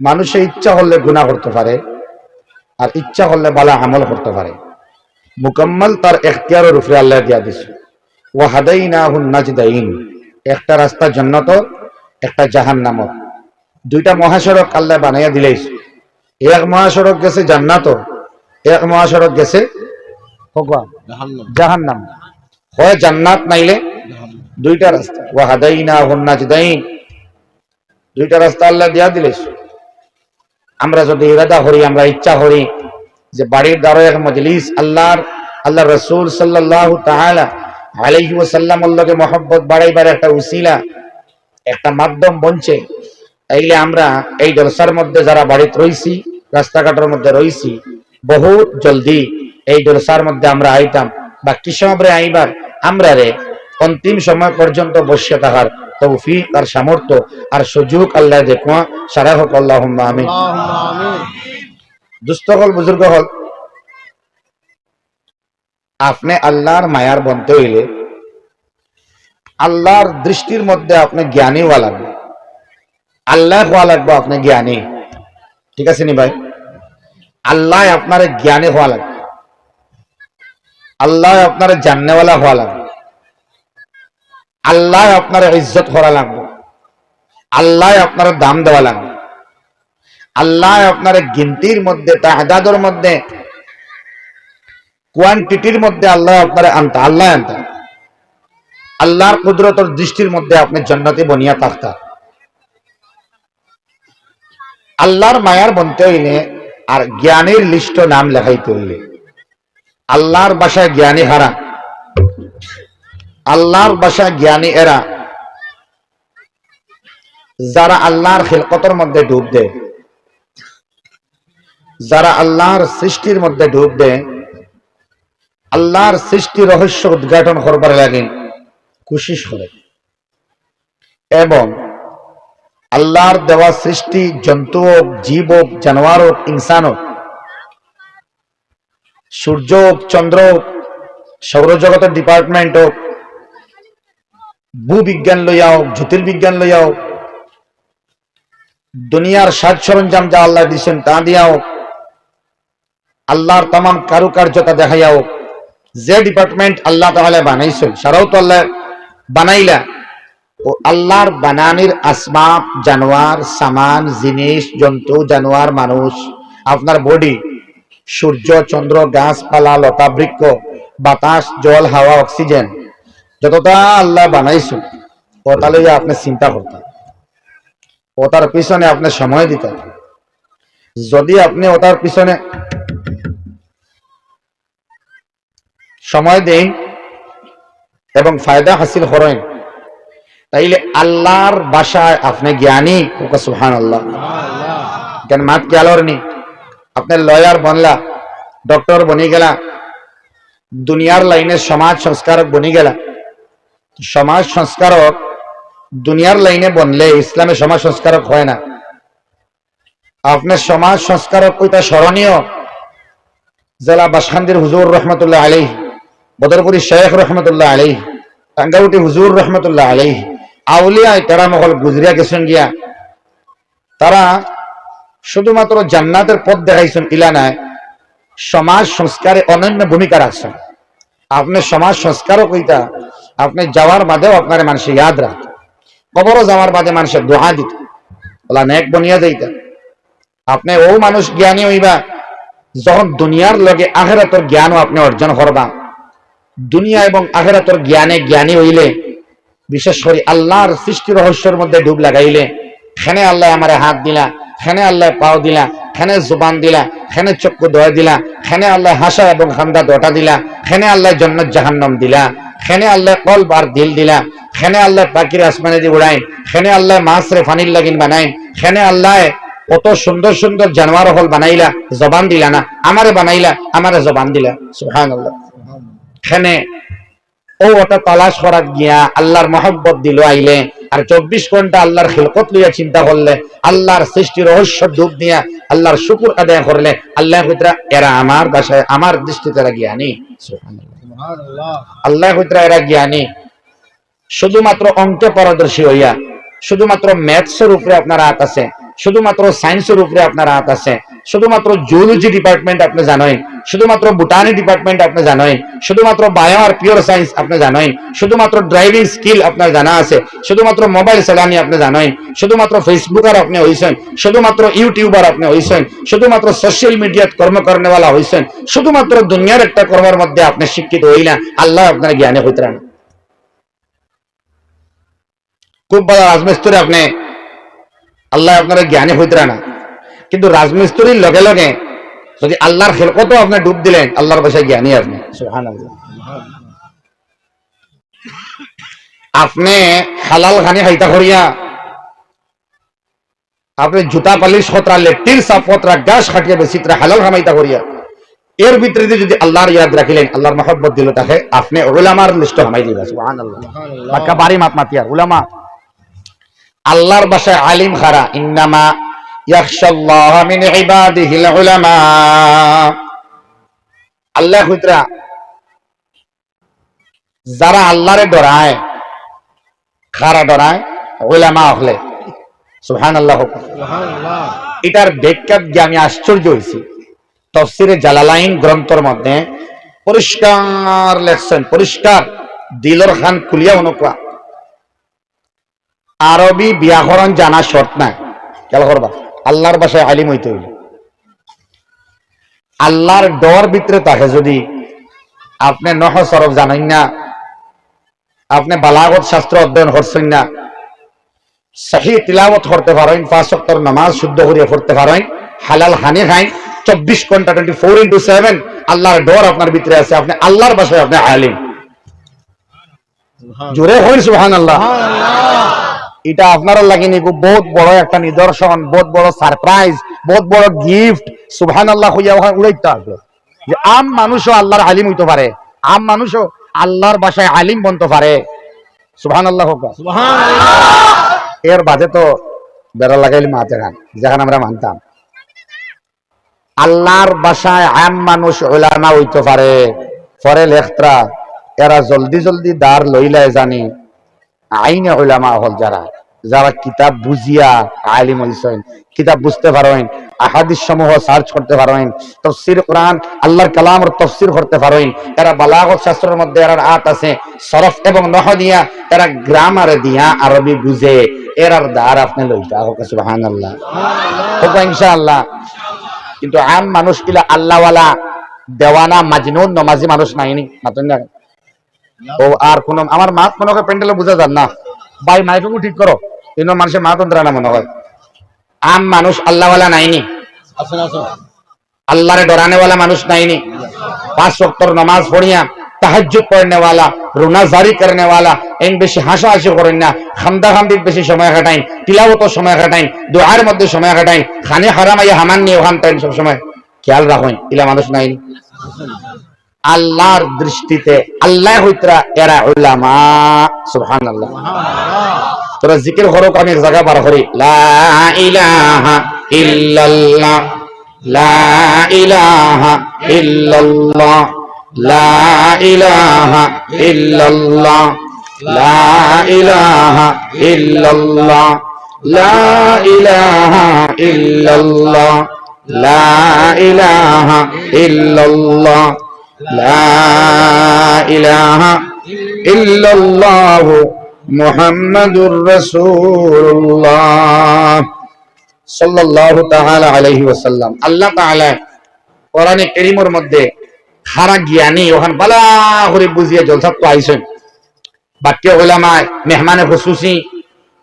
মানুষের ইচ্ছা হলে গুণা করতে পারে আর ইচ্ছা হলে বালা আমল করতে পারে। মুকম্মল তার এখতিয়ারের উপরে আল্লাহ দিয়া দিছে। ও হাদাই না হুন নাজদাইন। একটা রাস্তা জন্নত একটা জাহান নামত দুইটা মহাসড়ক আল্লাহ বানাইয়া দিলেই। এক মহাসড়ক গেছে জান্নাত এক মহাসড়ক গেছে জাহান নাম হয় জান্নাত নাইলে দুইটা রাস্তা। ও হাদাই না হুন নাজদাইন। দুইটা রাস্তা আল্লাহ দিয়া দিলেই। আমরা যদি ইরাদা করি আমরা ইচ্ছা করি যে বাড়ির দ্বারা এক মজলিস আল্লাহর আল্লাহ রসুল সাল্লাহ তাহলা আলাইহি মহব্বত বাড়াইবার একটা উসিলা, একটা মাধ্যম বনছে। তাইলে আমরা এই জলসার মধ্যে যারা বাড়িতে রইছি, রাস্তাঘাটের মধ্যে রইছি, বহুত জলদি এই জলসার মধ্যে আমরা আইতাম। বা কি সময় আইবার, আমরা রে অন্তিম সময় পর্যন্ত বসে থাকার তৌফিক আর সামর্থ্য আর সুযোগ আল্লাহ দেখুয়া সারা হোক আল্লাহ আমি দুস্থ হল বুজুর্গ হল, আপনি আল্লাহর মায়ার বনতে হইলে, আল্লাহর দৃষ্টির মধ্যে আপনি জ্ঞানী হওয়া লাগবে। আল্লাহ হওয়া লাগবে আপনি জ্ঞানী। ঠিক আছে নি ভাই? আল্লাহ আপনার জ্ঞানী হওয়া লাগবে। আল্লাহ আপনার জাননেওয়ালা হওয়া লাগবে। আল্লাহ আপনার ইজ্জত করা লাগবে। আল্লাহ আপনার দাম দেওয়া লাগবে। আল্লাহ আপনার গিনতির মধ্যে, তাহাদাদের মধ্যে কোয়ান্টিটির মধ্যে আল্লাহ আপনার আনতা আল্লাহ আনতা। আল্লাহর কুদরতর দৃষ্টির মধ্যে আপনি জন্নতি বনিয়া থাকতা। আল্লাহর মায়ার বনতে হইলে আর জ্ঞানের লিস্ট নাম লেখাইতে হইলে। আল্লাহর বাসায় জ্ঞানী হারা আল্লাহর বাসায় জ্ঞানী এরা। যারা আল্লাহর খেলকতর মধ্যে ডুব দেয় যারা আল্লাহর সৃষ্টির মধ্যে ডুব দেয় আল্লাহর সৃষ্টি রহস্য উদ্ঘাটন করবার লাগে কুশিস করে। এবং আল্লাহর দেওয়া সৃষ্টি জন্তু হোক, জীব হোক, জানোয়ার হোক, ইনসান হোক, সূর্য হোক, চন্দ্র হোক, সৌরজগতের ডিপার্টমেন্ট হোক ভূবিজ্ঞান লইয়া হোক জ্যোতির্বিজ্ঞান লইয়া হোক দুনিয়ার সাজ সরঞ্জাম যা আল্লাহ দিচ্ছেন তা দিয়া হোক আল্লাহর তাম কারুকার্যতা দেখাইয়া হোক যে ডিপার্টমেন্ট আল্লাহ তাহলে বানাইছেন, সারাও তো আল্লাহ বানাইলা। ও আল্লাহর বানানির আসবাব জানোয়ার, সামান, জিনিস, জন্তু, জানোয়ার, মানুষ, আপনার বডি, সূর্য, চন্দ্র, গাছপালা, লতা, বৃক্ষ, বাতাস, জল, হাওয়া, অক্সিজেন যতটা আল্লাহ বানাইছেন ওটা লইয়া আপনি চিন্তা করতেন ওটার পিছনে আপনি সময় দিতেন যদি আপনি ওটার পিছনে সময় দেন এবং ফায়দা হাসিল করেন, তাইলে আল্লাহর বাসায় আপনি জ্ঞানী সুহান আল্লাহ কেন মাত গেলর নি আপনি লয়ার বনলা, ডক্টর বনি গেলা, দুনিয়ার লাইনে সমাজ সংস্কারক বনি গেলা সমাজ সংস্কারক দুনিয়ার লাইনে বনলে ইসলামে সমাজ সংস্কারক হয় না। আপনার সমাজ সংস্কারক কইতা স্মরণীয়? জেলা বাসখান্দির হুজুর রহমতুল্লাহ আলী বদরপুরি শেখ রহমতুল্লাহ আলী টাঙ্গাউটি হুজুর রহমতুল্লাহ আলী আউলিয়ায় তারা মহল গুজরিয়া গেছেন গিয়া। তারা শুধুমাত্র জান্নাতের পথ দেখাইছেন ইলানায় সমাজ সংস্কারে অনন্য ভূমিকা রাখছেন। আপনি সমাজ সংস্কারও কইতা আপনি যাওয়ার বাদেও আপনার মানুষে ইয়াদ রাখত কবরও যাওয়ার বাদে মানুষের দোহা দিত। ওলা নেক বনিয়া যাইতা। আপনি ও মানুষ জ্ঞানী হইবা, যখন দুনিয়ার লগে আখেরাতর জ্ঞানও আপনি অর্জন করবা। দুনিয়া এবং আখেরাতর জ্ঞানে জ্ঞানী হইলে, বিশেষ করে আল্লাহর সৃষ্টি রহস্যের মধ্যে ডুব লাগাইলে, খেনে আল্লাহ আমারে হাত দিলা, খেনে আল্লাহ পাও দিলা, খেনে জুবান দিলা, খেনে চক্ষু দয়া দিলা, খেনে আল্লাহ হাসা এবং খান্দা দটা দিলা, খেনে আল্লাহ জন্নত জাহান্নম দিলা। খেনে আল্লাহ কল বার দিল দিলা খেনে আল্লাহ পাখির আসমানে দিয়ে উড়াইন। খেনে আল্লাহ মাছরে ফানির লাগিন বানাইন। খেনে আল্লাহ কত সুন্দর সুন্দর জানোয়ার হল বানাইলা, জবান দিলা না। আমারে বানাইলা, আমারে জবান দিলা। সুহান আল্লাহ খেনে ও ওটা তালাশ করার গিয়া আল্লাহর মহব্বত দিল আইলে। আর চব্বিশ ঘণ্টা আল্লাহর খিলকত লইয়া চিন্তা করলে, আল্লাহর সৃষ্টি রহস্য ডুব দিয়া আল্লাহর শুকুর আদায় করলে আল্লাহ এরা আমার বাসায়, আমার দৃষ্টিতে এরা জ্ঞানী। আল্লাহ হুতরা এরা জ্ঞানী। শুধুমাত্র অঙ্কে পারদর্শী হইয়া, শুধুমাত্র ম্যাথসের উপরে আপনার হাত আছে, শুধুমাত্র সায়েন্সের উপরে আপনার হাত আছে। শুধুমাত্র জুলজি ডিপার্টমেন্ট আপনি জানেন শুধুমাত্র বুটানি ডিপার্টমেন্ট আপনি জানেন শুধুমাত্র বায়ো আর পিওর সায়েন্স আপনি জানেন শুধুমাত্র ড্রাইভিং স্কিল আপনার জানা আছে, শুধুমাত্র মোবাইল চালানি আপনি জানেন শুধুমাত্র ফেসবুকার আপনি হইছেন, শুধুমাত্র ইউটিউবার আপনি হইছেন, শুধুমাত্র সোশ্যাল মিডিয়াত কর্ম করেনেওয়ালা হইছেন, শুধুমাত্র দুনিয়ার একটা কর্মের মধ্যে আপনি শিক্ষিত হই না, আল্লাহ আপনার জ্ঞানে হইতে না খুব বড় রাজমিস্ত্রি আপনি, আল্লাহ আপনার জ্ঞানে হইতে না। কিন্তু রাজমিস্ত্রির লগে লগে যদি আল্লাহর খেলকতো আপনি ডুব দিলেন আল্লাহর বাসায় জ্ঞানী আপনি। আপনি হালাল খানি খাইতা করিয়া আপনি জুতা পালিশ খতরা লেট্টির সাফ খতরা গাছ খাটিয়া বেশিত্রা হালাল খামাইতা করিয়া এর ভিতরে যদি আল্লাহর ইয়াদ রাখিলেন আল্লাহর মহব্বত দিল তাকে আপনি উলামার লিস্ট হামাই দিবা সুবহানাল্লাহ। বাড়ি মাত মাতিয়ার উলামা। আল্লাহর বাসায় আলিম খারা ইন্নামা আল্লাহ হুতরা যারা আল্লাহরে ডরায় খারা ডরায়? উলামা হলে। সুবহানাল্লাহ। এটার ব্যাখ্যাত গিয়ে আমি আশ্চর্য হয়েছি। তফসিরে জালালাইন গ্রন্থর মধ্যে পরিষ্কার লেখছেন পরিষ্কার দিলর খান খুলিয়া অনুকা আরবি ব্যাকরণ জানা শর্ত নাই। খেয়াল করবা। আল্লাহর বাসায় আলিম হইতে হইল আল্লাহর ডর ভিতরে থাকে যদি আপনি নহ সরব জানেন না আপনি বালাগত শাস্ত্র অধ্যয়ন করছেন না সহি তিলাবত করতে পারেন পাঁচ ওয়াক্তর নামাজ শুদ্ধ করিয়া পড়তে পারেন হালাল হানি খাই চব্বিশ ঘণ্টা টোয়েন্টি ফোর ইন্টু সেভেন আল্লাহর ডর আপনার ভিতরে আছে আপনি আল্লাহর বাসায় আপনি আলিম। জোরে হইন সুহান আল্লাহ এটা আপনার লাগেনি বহুত বড় একটা নিদর্শন বহুত বড় সারপ্রাইজ বহুত বড় গিফট সুবহান আল্লাহ হইয়া ওখানে উড়াইতে আসলো। যে আম মানুষও আল্লাহর আলিম হইতে পারে আম মানুষও আল্লাহর বাসায় আলিম বনতে পারে। সুবহান আল্লাহ এর বাদে তো বেড়া লাগাইলে মাতে খান যেখানে আমরা মানতাম। আল্লাহর বাসায় আম মানুষ ওলামা হইতে পারে। পরে লেখত্রা এরা জলদি জলদি দাঁড় লইলায় জানি। আইনে ওলামা হল যারা যারা কিতাব বুঝিয়া আলিম হইছেন, কিতাব বুঝতে পারেন, আহাদিস সমূহ সার্চ করতে পারেন, তফসির কোরআন, আল্লাহর কালামর তফসির করতে পারেন, এরা বালাগত শাস্ত্রের মধ্যে এরার আত আছে, সরফ এবং নহ দিয়া এরা গ্রামারে দিয়া আরবি বুঝে, এরার দ্বার আপনি লইতা হোক সুবহানাল্লাহ। হোক ইনশাআল্লাহ। কিন্তু আম মানুষ কিলা আল্লাহওয়ালা দেওয়ানা, মাজনুন, নমাজি মানুষ নাইনি মাতুন না। ও আর কোন আমার মাত মনে হয় প্যান্ডেলে বোঝা যান না। ভাই মাইটুকু ঠিক করো। কিন্তু মানুষের মাত অন্তরা না মনে হয়। আম মানুষ আল্লাহওয়ালা নাইনি। আল্লাহরে ডরানেওয়ালা মানুষ নাইনি। পাঁচ সত্তর নমাজ পড়িয়া তাহাজুদ পড়নেওয়ালা রুনা জারি করেনেওয়ালা এন বেশি হাসাহাসি করেন না। খামদা খামদির বেশি সময় কাটাইন তিলাবত সময় কাটাইন দোয়ার মধ্যে সময় কাটাইন। খানে হারাম আইয়া হামান নিয়ে ওখান সব সময় খেয়াল রাখেন ইলা মানুষ নাইনি। আল্লাহর দৃষ্টিতে আল্লাহ হইতরা এরা উলামা, সুবহানাল্লাহ। তোরা জিকির করো আমি জায়গা বার করি। লা ইলাহা ইল্লাল্লাহ, লা ইলাহা ইল্লাল্লাহ, লা ইলাহা ইল্লাল্লাহ, লা ইলাহা ইল্লাল্লাহ, লা ইলাহা ইল্লাল্লাহ, লা ইলাহা ইল্লাল্লাহ। লা ইলাহা ইল্লাল্লাহ মুহাম্মাদুর রাসূলুল্লাহ সাল্লাল্লাহু তাআলা আলাইহি ওয়াসাল্লাম। আল্লাহ তাআলা কোরআনে কারীমের মধ্যে খারা জ্ঞানী ওখান বালা করে বুঝিয়ে জলসা তো আইছেন। বাক্য ওলামায় মেহমানে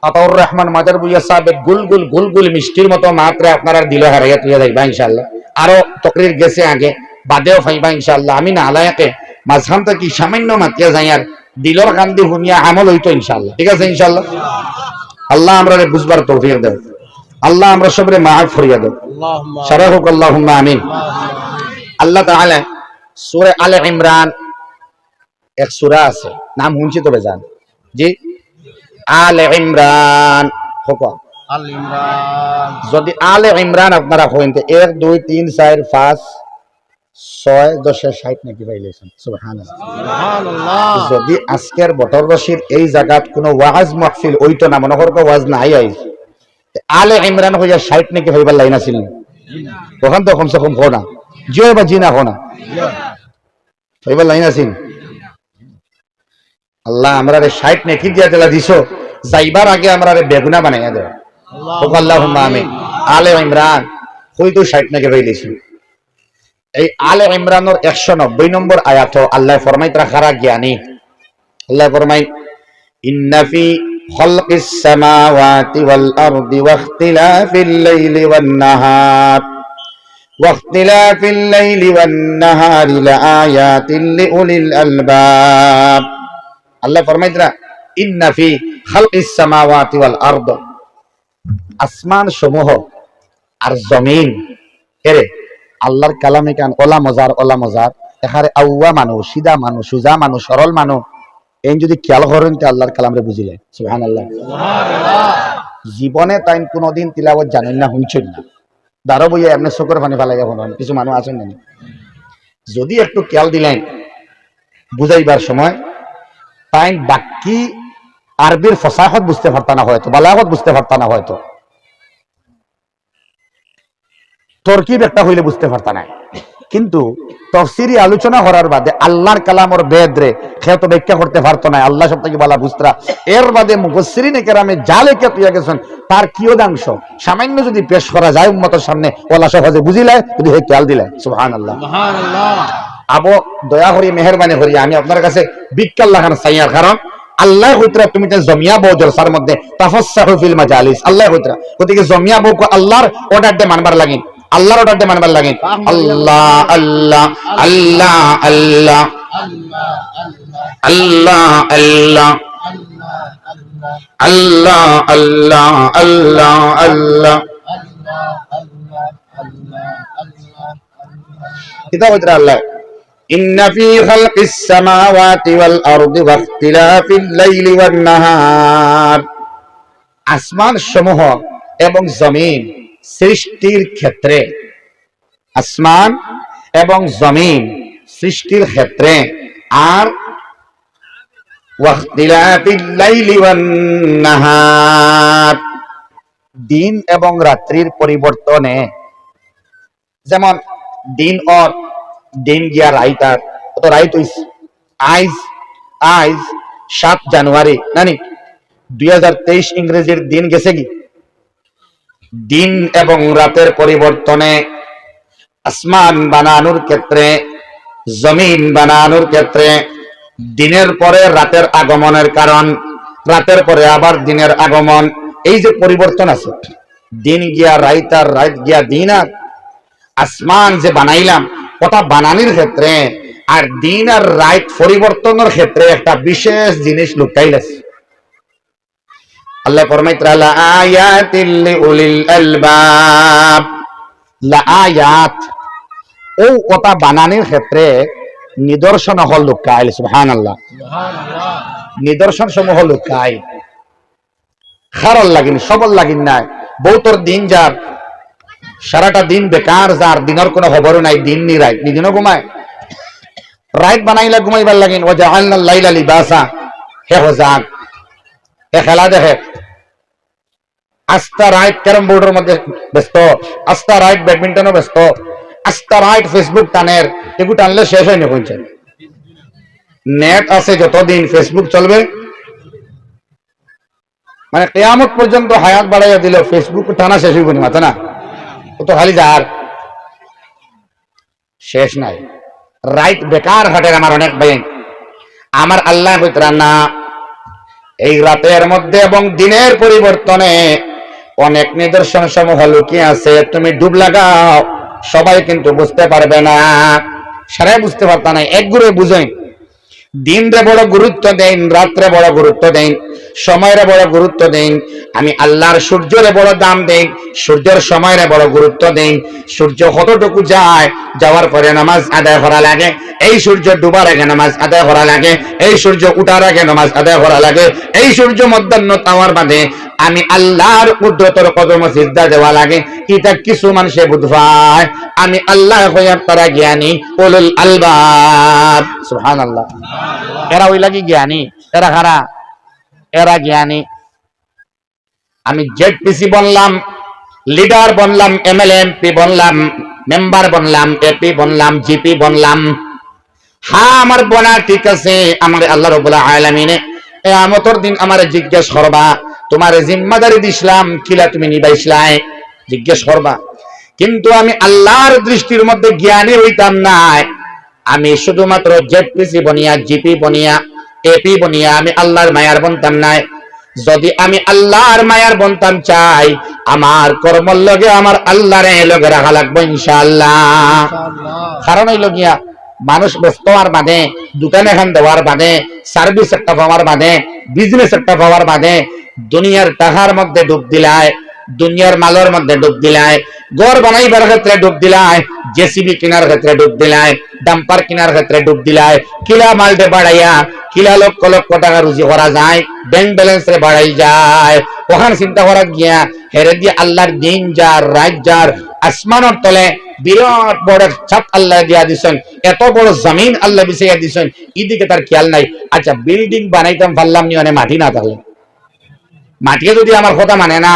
আতাউর রহমান মাদার বুইয়া গুল গুল গুল গুল মিষ্টির মতো মাত্রে আপনারা দিল হারাইয়া তুই যাইবা ইনশাআল্লাহ। আরও তকরির গেছে আগে। বাদেও ফাইবা ইনশাআল্লাহ। আমি না আলায়াকে মাঝখান থেকে সামান্য মাতিয়া যাই আর দিলর কান্দি শুনিয়া আমল হইতো ইনশাআল্লাহ। ঠিক আছে ইনশাআল্লাহ? আল্লাহ আমরা বুঝবার তৌফিক দেব আল্লাহ আমরা সবরে মাফ ফরিয়া দেব সারা হোক আল্লাহুম্মা আমিন। আল্লাহ তাআলা সূরা আলে ইমরান এক সূরা আছে নাম শুনছি তবে জান। জি? আলে ইমরান। হোক। যদি আলে ইমরান আপনারা হইন তো এক দুই তিন চার পাঁচ ছয় দশের ষাট নাকি পাইলেছেন যদি আজকের বটর রশির এই জায়গাত কোনো ওয়াজ মাহফিল ওইতো না মনে করব ওয়াজ নাই আলে ইমরান হইয়া ষাট নাকি হইবার লাইন আছিল। ওখান তো কমসে কম হো না জিও বা জি না। হো না হইবার লাইন আছিল। আল্লাহ আমরা রে ষাট নাকি দিয়া দিলা দিছ যাইবার আগে আমরা রে বেগুনা বানাইয়া দেয় আল্লাহ আমি আলে ইমরান হই তো ষাট নাকি হয়ে দিছি এই আলে ইমরানের একশো নব্বই নম্বর আয়াত আল্লাহ ফরমাই তারা খারা জ্ঞানী আল্লাহ ফরমাই ইন্নাফি خلق السماوات والأرض واختلاف الليل والنهار واختلاف الليل والنهار لآيات لأولي الألباب الله فرمائے ترى إن في خلق السماوات والأرض আসমান সমূহ আর জমিন এরে আল্লাহর কালামে কান ওলা মজার ওলা মজার। এখানে আউয়া মানুষ সিধা মানুষ, সুজা মানুষ, সরল মানুষ। এই যদি খেয়াল করেন তো আল্লাহর কালামরে বুঝিলে। সুহান আল্লাহ জীবনে তাই কোনোদিন তিলাবত জানেন না, শুনছেন না। দাঁড়ো বইয়া এমনি চকুর পানি ফেলাই এখন কিছু মানুষ আছেন না যদি একটু খেয়াল দিলেন, বুঝাইবার সময় তাই বাকি আরবির ফসাহত বুঝতে পারতা না হয়তো, বালাহত বুঝতে পারতা না হয়তো। তরকিব একটা হইলে বুঝতে পারত না কিন্তু তফসিরি আলোচনা করার বাদে আল্লাহর কালামর বেদরে খেত ব্যাখ্যা করতে পারতো না আল্লাহ সব থেকে বলা বুঝতরা। এর বাদে মুফসিরিনে কেরামে যা লেখা তুইয়া গেছেন তার কিয়দাংশ সামান্য যদি পেশ করা যায় উম্মতের সামনে ওলা সহজে বুঝিলায় যদি হে খেয়াল দিলে। সুহান আল্লাহ আবো দয়া করি মেহরবানি করি আমি আপনার কাছে বিজ্ঞান লাগান চাইয়ার কারণ আল্লাহ হইতরা তুমি জমিয়া বউ জলসার মধ্যে তাফাসসাহু ফিল মাজালিস। আল্লাহ হইতরা গতিকে জমিয়া বউ আল্লাহর অর্ডার দে মানবার লাগিন আল্লাহর অর্ডার দে মানবার লাগিন আল্লাহ আল্লাহ আল্লাহ আল্লাহ আল্লাহ আল্লাহ আল্লাহ আল্লাহ আল্লাহ আল্লাহ কিতাব হইতরা আল্লাহ إن في خلق السماوات والأرض واختلاف الليل والنهار আসমান সমূহ এবং জমিন সৃষ্টির ক্ষেত্রে, আসমান এবং জমিন সৃষ্টির ক্ষেত্রে, আর দিন এবং রাত্রির পরিবর্তনে। যেমন দিন অর, দিন গিয়া রাইত আর কত রাইত হইছে আইজ আইজ সাত জানুয়ারি, নানি, দুই হাজার তেইশ ইংরেজির দিন গেছে কি? দিন এবং রাতের পরিবর্তনে আসমান বানানোর ক্ষেত্রে, জমিন বানানোর ক্ষেত্রে, দিনের পরে রাতের আগমনের কারণ, রাতের পরে আবার দিনের আগমন, এই যে পরিবর্তন আছে, দিন গিয়া রাইত আর রাইত গিয়া দিন আর আসমান যে বানাইলাম, ওটা বানানির ক্ষেত্রে আর দিন আর রাইত পরিবর্তনের ক্ষেত্রে একটা বিশেষ জিনিস লুকাইলাছে আল্লাহ ফরমাইতরা লা আয়াতিল লিউলিল আলবাব। লা আয়াত ও ওটা বানানির ক্ষেত্রে নিদর্শন হল লুকাইল সুবহানাল্লাহ। নিদর্শন সমূহ লুকাই। খারল লাগিন, সবল লাগিন নাই। বৌতর দিন যার, সারাটা দিন বেকার যার, দিনের কোনো খবরও নাই, দিন নি রাইট নিদিনও ঘুমায়। রাইট বানাইলে ঘুমাইবার লাগিন ও জাহান্নাল লাইলা লিবাসা হে হজাক। খেলা দেখে। রাইট বোর্ডের মধ্যে ব্যস্ত। রাইট ব্যাডমিন্টনও ব্যস্ত। রাইট ফেসবুক টানের। টানলে শেষ হয়নি হয়েছে নেট আছে যতদিন ফেসবুক চলবে। মানে কেয়ামত পর্যন্ত হায়াত বাড়াইয়া দিল ফেসবুক টানা শেষ হইব না ও তো খালি যার। শেষ নাই। রাইট বেকার হাটের আমার অনেক ভাই আমার আল্লাহ না এই রাতের মধ্যে এবং দিনের পরিবর্তনে অনেক নিদর্শন সমূহ লুকিয়ে আছে। তুমি ডুব লাগাও। সবাই কিন্তু বুঝতে পারবে না। সারাই বুঝতে পারতা না এক গুড়ে বুঝেন দিনরে বড় গুরুত্ব দেন, রাত্রে বড় গুরুত্ব দেন, সময়ের বড় গুরুত্ব দেন, আমি আল্লাহর সূর্যরে বড় দাম দেন, সূর্যের সময়ের বড় গুরুত্ব দেন, সূর্য কতটুকু যায়, যাওয়ার পরে নামাজ আদায় করা লাগে, এই সূর্য ডুবার আগে নামাজ আদায় করা লাগে, এই সূর্য উঠার আগে নামাজ আদায় করা লাগে, এই সূর্য মধ্যাহ্ন তাওয়ার বাদে আমি আল্লাহর কুদরতর কদম সিদ্ধা দেওয়া লাগে, এটা কিছু মানুষে বুঝবায়, আমি আল্লাহ হইয়ার তারা জ্ঞানী ওলুল আলবাব। সুবহানাল্লাহ। এরা ওই লাগি জ্ঞানী, এরা খারা এরা জ্ঞানী। আমি জেডপিসি বনলাম, লিডার বনলাম এমএলএ এমপি বনলাম, মেম্বার বনলাম এপি বনলাম জিপি বনলাম। হ্যাঁ আমার বনা ঠিক আছে, আমার আল্লাহ রবুল্লাহ এ আমতর দিন আমার জিজ্ঞেস করবা, তোমার জিম্মাদারি দিছিলাম, কিলা তুমি নিবাইছিলাই? জিজ্ঞেস করবা। কিন্তু আমি আল্লাহর দৃষ্টির মধ্যে জ্ঞানী হইতাম না আমি শুধুমাত্র ZPC Baniya GP Baniya AP Baniya আমি আল্লাহর মায়ার বনতাম নাই। যদি আমি আল্লাহর মায়ার বনতাম চাই আমার কর্মর লগে আমার আল্লাহরে লগে রাখা লাগবে ইনশাআল্লাহ। কারণ হইল গিয়া মানুষ ব্যস্ত হওয়ার বাদে দোকান এখান দেওয়ার বাদে সার্ভিস একটা পাওয়ার বাদে বিজনেস একটা পাওয়ার বাদে দুনিয়ার টাকার মধ্যে ডুব দিলায়। দুনিয়ার মালের মধ্যে ডুব দিলায় ঘর বানাইবার ক্ষেত্রে ডুব দিলায় জেসিবি কেনার ক্ষেত্রে ডুব দিলায় ডাম্পার কেনার ক্ষেত্রে ডুব দিলায় কিলা মালটে বাড়াইয়া, কিলা লক্ষ লক্ষ টাকা রুজি করা যায় ব্যাংক ব্যালেন্স রে বাড়াই যায়। ওখানে চিন্তা করা গিয়া, হেরে দিয়ে আল্লাহর দিন যার, রাত যার, আসমানের তলে বিরাট বড় ছাদ আল্লাহ দিয়া দিছেন, এত বড় জমিন আল্লাহ বিছাইয়া দিছেন, এদিকে তার খেয়াল নাই। আচ্ছা বিল্ডিং বানাইতাম, পারলাম নি মানে মাটি না থাকলে মাটিয়ে যদি আমার কথা মানে না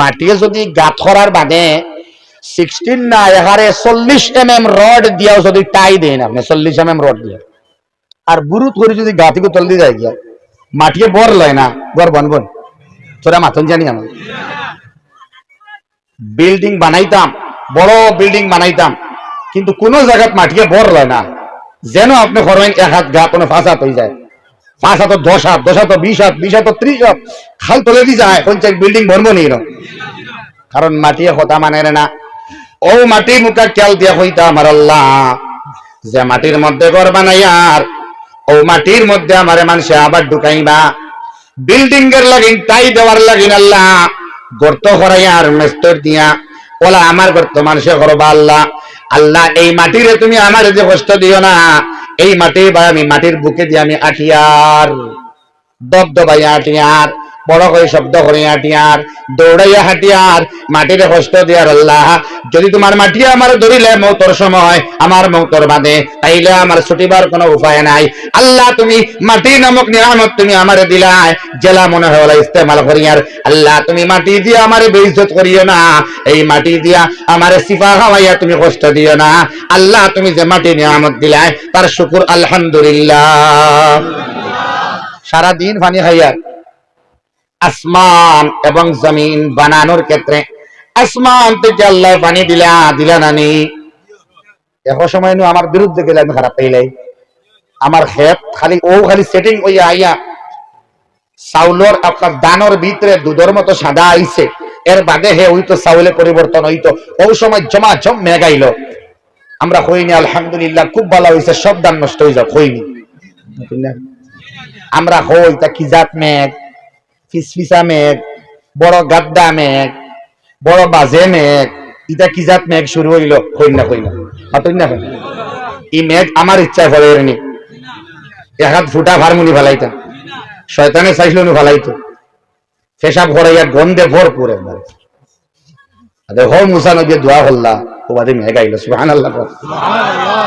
মাটিয়ে যদি গাঁত করার বাদে সিক্সটিন না এখানে চল্লিশ এম এম রড দিয়াও যদি টাই দেন আপনি চল্লিশ এম এম রড দিয়ে। আর বুরুত করে যদি গাঁতিকে তল দিয়ে যায় গিয়া মাটিয়ে বর লয় না বর বন বন। তোরা মাথন জানি আমার বিল্ডিং বানাইতাম, বড় বিল্ডিং বানাইতাম, কিন্তু কোন জায়গাত মাটিকে বর লয় না। যেন আপনি করেন এক হাত গা কোনো ফাঁস হাত হয়ে যায়। পাঁচ হাত দশ হাত দশ হাত বিশ হাত বিশ হাত ত্রিশ হাত। খাল তুলে দিয়ে যায় পঞ্চায়েত বিল্ডিং ভরবো নি। কারণ মাটিয়ে কথা মানে না। ও মাটি মুখা খেয়াল দিয়া হইতা আমার আল্লাহ, যে মাটির মধ্যে ঘর বানাইয়ার ও মাটির মধ্যে আমারে মানুষে আবার ঢুকাইবা। বিল্ডিং এর লাগিন টাই দেওয়ার লাগিন আল্লাহ, গর্ত করাইয়ার মেস্তর দিয়া। ওলা আমার গর্ত মানুষে করবা আল্লাহ। আল্লাহ, এই মাটিরে তুমি আমার যে কষ্ট দিও না এই মাটি বা আমি মাটির বুকে দিয়ে আমি আটিয়ার দবদবাই আটিয়ার। বড় করে শব্দ করে আটিয়ার দৌড়াইয়া হাটিয়ার মাটিরে কষ্ট দিয়ার আল্লাহ। যদি তোমার মাটি আমার ধরিলে মৌতর সময়, আমার মৌতর বাদে তাইলে আমার ছুটিবার কোনো উপায় নাই। আল্লাহ, তুমি মাটি নামক নিয়ামত তুমি আমারে দিলাই। জেলা মনে ওলা ইস্তেমাল করিয়ার। আল্লাহ, তুমি মাটি দিয়ে আমারে বেইজ্জত করিও না। এই মাটি দিয়া আমারে সিফা খাওয়াইয়া তুমি কষ্ট দিও না। আল্লাহ, তুমি যে মাটি নিয়ামত দিলাই, তার শুকুর আলহামদুলিল্লাহ। সারাদিন পানি খাইয়ার। আসমান এবং জমিন বানানোর ক্ষেত্রে আসমান থেকে আল্লাহ পানি দিলা দিলা নানি এখন সময় নু আমার বিরুদ্ধে গেলে আমি খারাপ পাইলাই আমার ক্ষেত খালি, ও খালি সেটিং ওই আইয়া চাউলর আপনার দানোর ভিতরে দুধের মতো সাদা আইছে। এর বাদে হে, ওই তো চাউলে পরিবর্তন হইতো ওই সময় জমা জম মেগাইল আমরা হইনি, আলহামদুলিল্লাহ, খুব ভালো হয়েছে সব দান নষ্ট হয়ে যাক, হইনি। আমরা হই, তা কি জাত মেঘ? ফিসফিসা মেঘ, বড় গাদ্দা মেঘ, বড় বাজে মেঘ, ইটা কি জাত মেঘ শুরু হইল? হই না হই না। হাতই হই মেঘ আমার ইচ্ছায় ফলে নি এক হাত ফুটা ভারমুনি ফেলাইতাম শয়তানে চাইছিল নি ফেলাইতো পেশাব ভরাইয়া গন্ধে ভরপুর একবারে। আরে হো মুসা নবী দোয়া হল্লা ও বাদে মেঘ আইলো, সুবহানাল্লাহ।